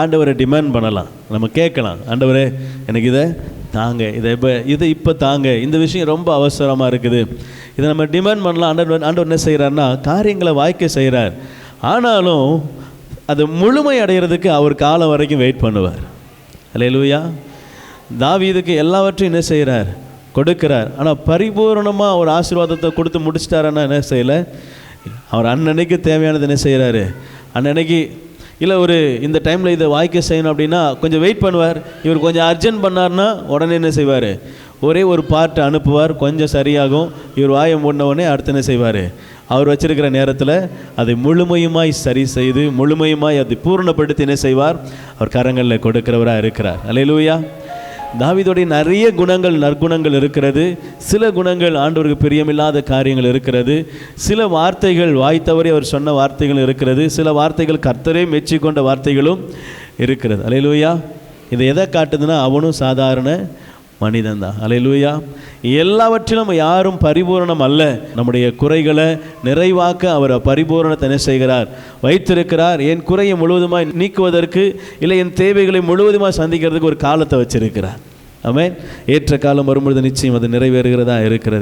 ஆண்டவரை டிமாண்ட் பண்ணலாம். நம்ம கேட்கலாம். ஆண்டவரே எனக்கு இதை தாங்க. இதை இப்போ இதை இப்போ தாங்க. இந்த விஷயம் ரொம்ப அவசரமாக இருக்குது. இதை நம்ம டிமாண்ட் பண்ணலாம். ஆண்டவர் ஆண்டவர் என்ன செய்கிறாருன்னா காரியங்களை வாய்க்க செய்கிறார் ஆனாலும் அது முழுமை அடைகிறதுக்கு அவர் காலம் வரைக்கும் வெயிட் பண்ணுவார். அல்லேலூயா தாவீதுக்கு எல்லாவற்றையும் என்ன செய்கிறார் கொடுக்கிறார். ஆனால் பரிபூரணமாக ஒரு ஆசீர்வாதத்தை கொடுத்து முடிச்சிட்டாருன்னா என்ன செய்யலை? அவர் அன்னன்னைக்கு தேவையானது என்ன செய்கிறாரு அன்னன்னைக்கு இல்லை ஒரு இந்த டைமில் இதை வாய்க்க செய்யணும் அப்படின்னா கொஞ்சம் வெயிட் பண்ணுவார். இவர் கொஞ்சம் அர்ஜென்ட் பண்ணார்னா உடனே என்ன செய்வார்? ஒரே ஒரு பார்ட்டை அனுப்புவார் கொஞ்சம் சரியாகும். இவர் வாயை மூடின உடனே அடுத்து என்ன செய்வார்? அவர் வச்சிருக்கிற நேரத்தில் அதை முழுமையுமாய் சரி செய்து முழுமையுமாய் அதை பூரணப்படுத்தி என்ன செய்வார்? அவர் கரங்களில் கொடுக்கிறவராக இருக்கிறார். அலையிலூயா தாவிதோடைய நிறைய குணங்கள் நற்குணங்கள் இருக்கிறது. சில குணங்கள் ஆண்டவருக்கு பிரியமில்லாத காரியங்கள் இருக்கிறது. சில வார்த்தைகள் வாய்த்தவரை அவர் சொன்ன வார்த்தைகள் இருக்கிறது. சில வார்த்தைகள் கர்த்தரே மெச்சிக்கொண்ட வார்த்தைகளும் இருக்கிறது. அலையிலூயா இதை எதை காட்டுதுன்னா அவனும் சாதாரண மனிதன் தான் அலையிலூயா எல்லாவற்றிலும் யாரும் பரிபூரணம் அல்ல. நம்முடைய குறைகளை நிறைவாக்க அவர் பரிபூரணத்தை என்ன செய்கிறார்? வைத்திருக்கிறார். என் குறையை முழுவதுமாக நீக்குவதற்கு இல்லை என் தேவைகளை முழுவதுமாக சந்திக்கிறதுக்கு ஒரு காலத்தை வச்சிருக்கிறார். ஆமே ஏற்ற காலம் வரும்பொழுது நிச்சயம் அது நிறைவேறுகிறதா இருக்கிறது.